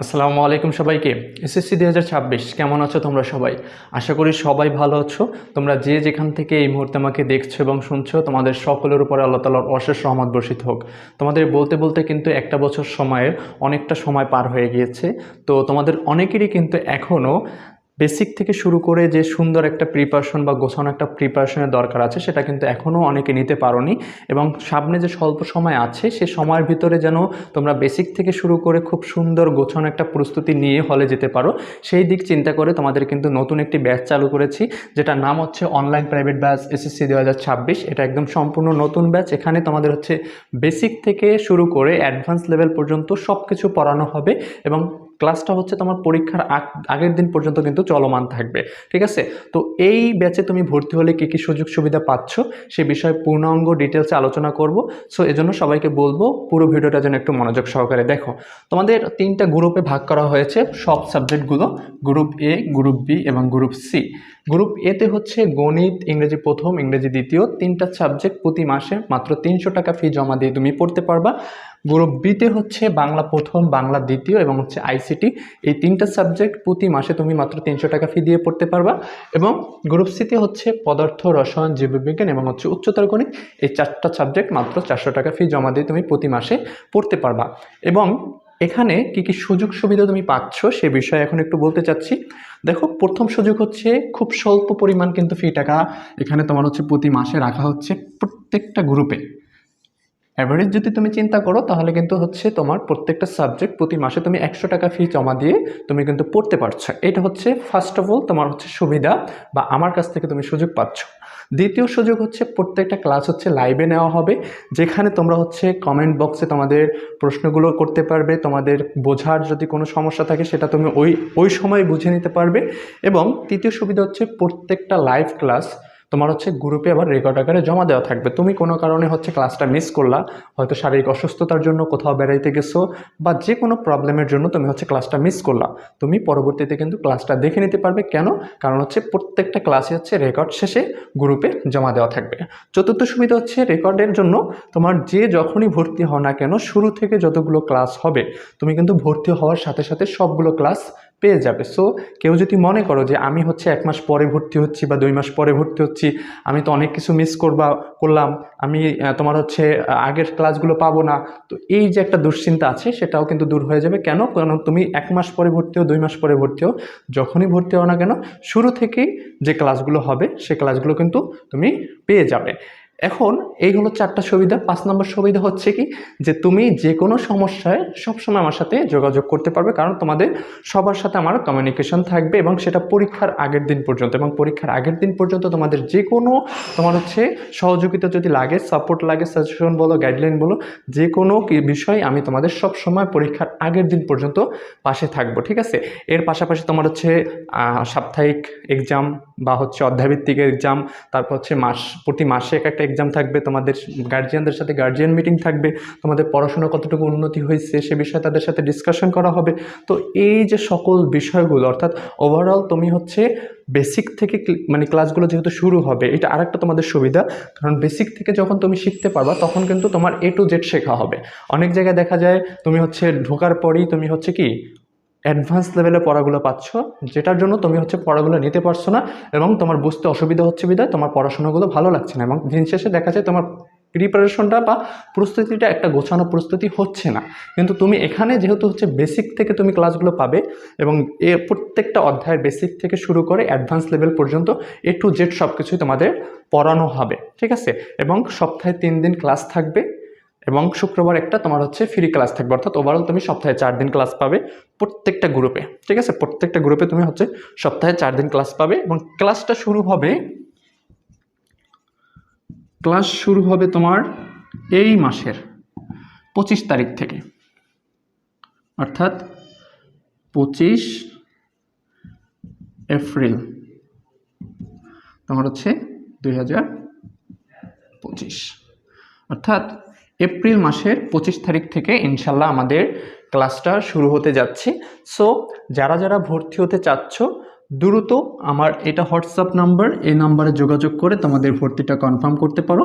আসসালামু আলাইকুম সবাইকে। এসএসসি দু হাজার ছাব্বিশ, কেমন আছো তোমরা সবাই? আশা করি সবাই ভালো আছো। তোমরা যে যেখান থেকে এই মুহূর্তে আমাকে দেখছ এবং শুনছো, তোমাদের সকলের উপরে আল্লাহ তালার অশেষ রহমত বর্ষিত হোক। তোমাদের বলতে বলতে কিন্তু একটা বছর সময়ের অনেকটা সময় পার হয়ে গিয়েছে। তো তোমাদের অনেকেরই কিন্তু এখনও বেসিক থেকে শুরু করে যে সুন্দর একটা প্রিপারেশন বা গোছানো একটা প্রিপারেশনের দরকার আছে, সেটা কিন্তু এখনও অনেকে নিতে পারোনি। এবং সামনে যে স্বল্প সময় আছে, সে সময়ের ভিতরে যেন তোমরা বেসিক থেকে শুরু করে খুব সুন্দর গোছানো একটা প্রস্তুতি নিয়ে হলে যেতে পারো। সেই দিক চিন্তা করে তোমাদের কিন্তু নতুন একটি ব্যাচ চালু করেছি, যেটার নাম হচ্ছে অনলাইন প্রাইভেট ব্যাচ এসএসসি দু হাজার ছাব্বিশ। এটা একদম সম্পূর্ণ নতুন ব্যাচ এখানে তোমাদের হচ্ছে বেসিক থেকে শুরু করে অ্যাডভান্স লেভেল পর্যন্ত সব কিছু পড়ানো হবে। এবং ক্লাসটা হচ্ছে তোমার পরীক্ষার আগ- আগের দিন পর্যন্ত কিন্তু চলমান থাকবে, ঠিক আছে? তো এই ব্যাচে তুমি ভর্তি হলে কী কী সুযোগ সুবিধা পাচ্ছ সে বিষয়ে পূর্ণাঙ্গ ডিটেলসে আলোচনা করব। সো এজন্য সবাইকে বলব পুরো ভিডিওটা যেন একটু মনোযোগ সহকারে দেখো। তোমাদের তিনটা গ্রুপে ভাগ করা হয়েছে, সব সাবজেক্টগুলো গ্রুপ এ গ্রুপ বি এবং গ্রুপ সি গ্রুপ এতে হচ্ছে গণিত, ইংরেজি প্রথম, ইংরেজি দ্বিতীয়, তিনটা সাবজেক্ট প্রতি মাসে মাত্র তিনশো টাকা ফি জমা দিয়ে তুমি পড়তে পারবা। গ্রুপ বিতে হচ্ছে বাংলা প্রথম, বাংলা দ্বিতীয় এবং হচ্ছে আইসিটি এই তিনটা সাবজেক্ট প্রতি মাসে তুমি মাত্র তিনশো টাকা ফি দিয়ে পড়তে পারবা এবং গ্রুপ সিতে হচ্ছে পদার্থ, রসায়ন, জীববিজ্ঞান এবং হচ্ছে উচ্চতর গণিত এই চারটা সাবজেক্ট মাত্র চারশো টাকা ফি জমা দিয়ে তুমি প্রতি মাসে পড়তে পারবা। এবং এখানে কি কি সুযোগ সুবিধা তুমি পাচ্ছ সে বিষয়ে এখন একটু বলতে চাচ্ছি। দেখো, প্রথম সুযোগ হচ্ছে খুব স্বল্প পরিমাণ কিন্তু ফি টাকা এখানে তোমার হচ্ছে প্রতি মাসে রাখা হচ্ছে প্রত্যেকটা গ্রুপে অ্যাভারেজ যদি তুমি চিন্তা করো, তাহলে কিন্তু হচ্ছে তোমার প্রত্যেকটা সাবজেক্ট প্রতি মাসে তুমি একশো টাকা ফি জমা দিয়ে তুমি কিন্তু পড়তে পারছ। এটা হচ্ছে ফার্স্ট অফ অল তোমার হচ্ছে সুবিধা বা আমার কাছ থেকে তুমি সুযোগ পাচ্ছ। দ্বিতীয় সুযোগ হচ্ছে, প্রত্যেকটা ক্লাস হচ্ছে লাইভে নেওয়া হবে, যেখানে তোমরা হচ্ছে কমেন্ট বক্সে তোমাদের প্রশ্নগুলো করতে পারবে, তোমাদের বোঝার যদি কোনো সমস্যা থাকে, সেটা তুমি ওই ওই সময় বুঝে নিতে পারবে। এবং তৃতীয় সুবিধা হচ্ছে, প্রত্যেকটা লাইভ ক্লাস তোমার হচ্ছে গ্রুপে আবার রেকর্ড আকারে জমা দেওয়া থাকবে। তুমি কোনো কারণে হচ্ছে ক্লাসটা মিস করলা, হয়তো শারীরিক অসুস্থতার জন্য কোথাও বেড়াইতে গেছো বা যে কোনো প্রবলেমের জন্য তুমি হচ্ছে ক্লাসটা মিস করলা। তুমি পরবর্তীতে কিন্তু ক্লাসটা দেখে নিতে পারবে। কেন? কারণ হচ্ছে প্রত্যেকটা ক্লাসে হচ্ছে রেকর্ড শেষে গ্রুপে জমা দেওয়া থাকবে। চতুর্থ সুবিধা হচ্ছে রেকর্ডের জন্য তোমার যে যখনই ভর্তি হও না কেন, শুরু থেকে যতগুলো ক্লাস হবে, তুমি কিন্তু ভর্তি হওয়ার সাথে সাথে সবগুলো ক্লাস পেয়ে যাবে। সো কেউ যদি মনে করো যে আমি হচ্ছে এক মাস পরে ভর্তি হচ্ছি বা দুই মাস পরে ভর্তি হচ্ছি, আমি তো অনেক কিছু মিস করবা, করলাম, আমি তোমার হচ্ছে আগের ক্লাসগুলো পাবো না, তো এই যে একটা দুশ্চিন্তা আছে, সেটাও কিন্তু দূর হয়ে যাবে। কেন? কারণ তুমি এক মাস পরে ভর্তি হও, দুই মাস পরে ভর্তি হও, যখনই ভর্তি হও না কেন, শুরু থেকেই যে ক্লাসগুলো হবে, সে ক্লাসগুলো কিন্তু তুমি পেয়ে যাবে। এখন এই হলো চারটা সুবিধা, পাঁচ নম্বর সুবিধা হচ্ছে কি? যে তুমি যে কোনো সমস্যায় সবসময় আমার সাথে যোগাযোগ করতে পারবে, কারণ তোমাদের সবার সাথে আমার কমিউনিকেশন থাকবে এবং সেটা পরীক্ষার আগের দিন পর্যন্ত এবং পরীক্ষার আগের দিন পর্যন্ত তোমাদের যে কোনো তোমার হচ্ছে সহযোগিতা যদি লাগে সাপোর্ট লাগে সাজেশন বলো গাইডলাইন বলো, যে কোনো বিষয় আমি তোমাদের সব সময় পরীক্ষার আগের দিন পর্যন্ত পাশে থাকব, ঠিক আছে? এর পাশাপাশি তোমার হচ্ছে সাপ্তাহিক এক্সাম বা হচ্ছে অধ্যায়ভিত্তিক এক্সাম তারপর হচ্ছে মাস, প্রতি মাসে এক একটা এক্সাম থাকবে, তোমাদের গার্জিয়ানদের সাথে গার্জিয়ান মিটিং থাকবে, তোমাদের পড়াশোনা কতটুকু উন্নতি হয়েছে সে বিষয়ে তাদের সাথে ডিসকাশন করা হবে। তো এই যে সকল বিষয়গুলো, অর্থাৎ ওভারঅল তুমি হচ্ছে বেসিক থেকে মানে ক্লাসগুলো যেহেতু শুরু হবে, এটা আরেকটা তোমাদের সুবিধা, কারণ বেসিক থেকে যখন তুমি শিখতে পারবা, তখন কিন্তু তোমার এ টু জেড শেখা হবে। অনেক জায়গায় দেখা যায়, তুমি হচ্ছে ঢোকার পরেই তুমি হচ্ছে কি অ্যাডভান্স লেভেলে পড়াগুলো পাচ্ছ, যেটার জন্য তুমি হচ্ছে পড়াগুলো নিতে পারছ না এবং তোমার বুঝতে অসুবিধা হচ্ছে বিধায় তোমার পড়াশোনাগুলো ভালো লাগছে না এবং দিন শেষে দেখা যায় তোমার প্রিপারেশনটা বা প্রস্তুতিটা একটা গোছানো প্রস্তুতি হচ্ছে না। কিন্তু তুমি এখানে যেহেতু হচ্ছে বেসিক থেকে তুমি ক্লাসগুলো পাবে এবং এ প্রত্যেকটা অধ্যায়ের বেসিক থেকে শুরু করে অ্যাডভান্স লেভেল পর্যন্ত এ টু জেড সব কিছুই তোমাদের পড়ানো হবে, ঠিক আছে? এবং সপ্তাহে তিন দিন ক্লাস থাকবে। এবং শুক্রবার একটা তোমার হচ্ছে ফ্রি ক্লাস থাকবে। অর্থাৎ ওভারঅল তুমি সপ্তাহে চার দিন ক্লাস পাবে প্রত্যেকটা গ্রুপে ঠিক আছে? প্রত্যেকটা গ্রুপে তুমি হচ্ছে সপ্তাহে চার দিন ক্লাস পাবে এবং ক্লাসটা শুরু হবে ক্লাস শুরু হবে তোমার এই মাসের পঁচিশ তারিখ থেকে। অর্থাৎ পঁচিশ এপ্রিল তোমার হচ্ছে দুই হাজার পঁচিশ। অর্থাৎ এপ্রিল মাসের পঁচিশ তারিখ থেকে ইনশাল্লাহ আমাদের ক্লাসটা শুরু হতে যাচ্ছে। সো যারা যারা ভর্তি হতে চাচ্ছ, দ্রুত আমার এটা হোয়াটসঅ্যাপ নাম্বার, এই নাম্বারে যোগাযোগ করে তোমাদের ভর্তিটা কনফার্ম করতে পারো।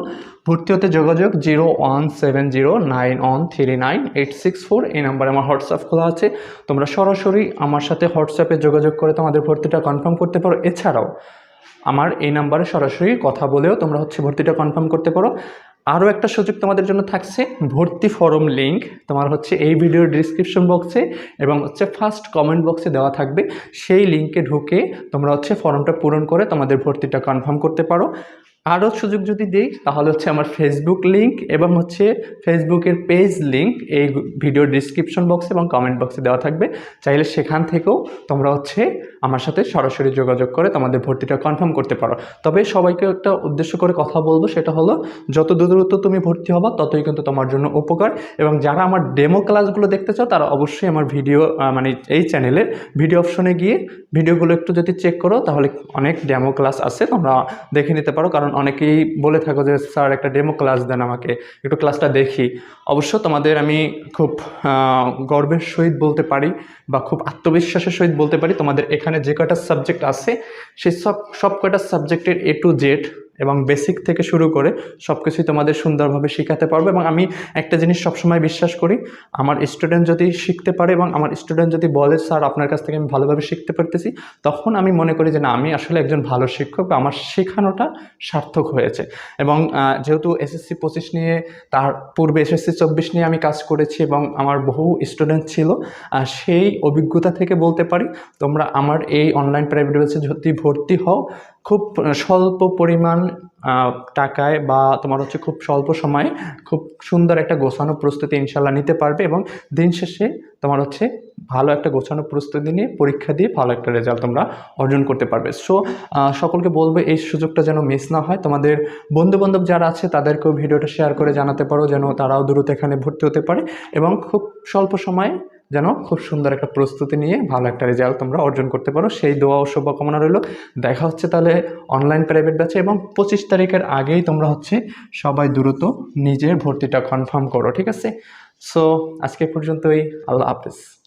ভর্তি হতে যোগাযোগ zero one seven zero nine one three nine eight six four, এই নাম্বারে আমার হোয়াটসঅ্যাপ খোলা আছে। তোমরা সরাসরি আমার সাথে হোয়াটসঅ্যাপে যোগাযোগ করে তোমাদের ভর্তিটা কনফার্ম করতে পারো। এছাড়াও, আমার এই নাম্বারে সরাসরি কথা বলেও তোমরা হচ্ছে ভর্তিটা কনফার্ম করতে পারো। আরও একটা সুযোগ তোমাদের জন্য থাকছে। ভর্তি ফরম লিঙ্ক তোমার হচ্ছে এই ভিডিওর ডিসক্রিপশন বক্সে এবং হচ্ছে ফার্স্ট কমেন্ট বক্সে দেওয়া থাকবে। সেই লিঙ্কে ঢুকে তোমরা হচ্ছে ফর্মটা পূরণ করে তোমাদের ভর্তিটা কনফার্ম করতে পারো। আরও সুযোগ যদি দিই, তাহলে হচ্ছে আমার ফেসবুক লিঙ্ক এবং হচ্ছে ফেসবুকের পেজ লিঙ্ক এই ভিডিওর ডিসক্রিপশন বক্সে এবং কমেন্ট বক্সে দেওয়া থাকবে। চাইলে সেখান থেকেও তোমরা হচ্ছে আমার সাথে সরাসরি যোগাযোগ করে তোমাদের ভর্তিটা কনফার্ম করতে পারো। তবে সবাইকে একটা উদ্দেশ্য করে কথা বলব, সেটা হলো যত দ্রুত তুমি ভর্তি হবা, ততই কিন্তু তোমার জন্য উপকার এবং যারা আমার ডেমো ক্লাসগুলো দেখতে চাও, তারা অবশ্যই আমার ভিডিও মানে এই চ্যানেলে ভিডিও অপশনে গিয়ে ভিডিওগুলো একটু যদি চেক করো, তাহলে অনেক ডেমো ক্লাস আছে, তোমরা দেখে নিতে পারো। কারণ অনেকেই বলে থাকো যে, স্যার, একটা ডেমো ক্লাস দেন আমাকে, একটু ক্লাসটা দেখি। অবশ্য তোমাদের আমি খুব গর্বের সহিত বলতে পারি বা খুব আত্মবিশ্বাসের সহিত বলতে পারি, তোমাদের এখানে যে কয়টা সাবজেক্ট আছে, সেই সব সব কয়টা সাবজেক্টের এ টু জেড এবং বেসিক থেকে শুরু করে সব কিছুই তোমাদের সুন্দরভাবে শেখাতে পারব এবং আমি একটা জিনিস সবসময় বিশ্বাস করি, আমার স্টুডেন্ট যদি শিখতে পারে এবং আমার স্টুডেন্ট যদি বলে, স্যার, আপনার কাছ থেকে আমি ভালোভাবে শিখতে পারতেছি, তখন আমি মনে করি যে, না, আমি আসলে একজন ভালো শিক্ষক বা আমার শেখানোটা সার্থক হয়েছে। এবং যেহেতু এসএসসি পঁচিশ নিয়ে, তার পূর্বে এসএসসি চব্বিশ নিয়ে আমি কাজ করেছি এবং আমার বহু স্টুডেন্ট ছিল সেই অভিজ্ঞতা থেকে বলতে পারি, তোমরা আমার এই অনলাইন প্রাইভেট ব্যাচে যদি ভর্তি হও খুব স্বল্প পরিমাণ টাকায় বা তোমার হচ্ছে খুব স্বল্প সময়ে খুব সুন্দর একটা গোছানো প্রস্তুতি ইনশাল্লাহ নিতে পারবে এবং দিন শেষে তোমার হচ্ছে ভালো একটা গোছানো প্রস্তুতি নিয়ে পরীক্ষা দিয়ে ভালো একটা রেজাল্ট তোমরা অর্জন করতে পারবে। সো সকলকে বলবে এই সুযোগটা যেন মিস না হয়। তোমাদের বন্ধু বান্ধব যারা আছে, তাদেরকেও ভিডিওটা শেয়ার করে জানাতে পারো, যেন তারাও দ্রুত এখানে ভর্তি হতে পারে এবং খুব স্বল্প সময়ে যেন খুব সুন্দর একটা প্রস্তুতি নিয়ে ভালো একটা রেজাল্ট তোমরা অর্জন করতে পারো। সেই দোয়া ও শুভকামনা রইল। দেখা হচ্ছে তাহলে অনলাইন প্রাইভেট ব্যাচে এবং পঁচিশ তারিখের আগেই তোমরা হচ্ছে সবাই দ্রুত নিজের ভর্তিটা কনফার্ম করো, ঠিক আছে? সো আজকে পর্যন্তই। আল্লাহ হাফেজ।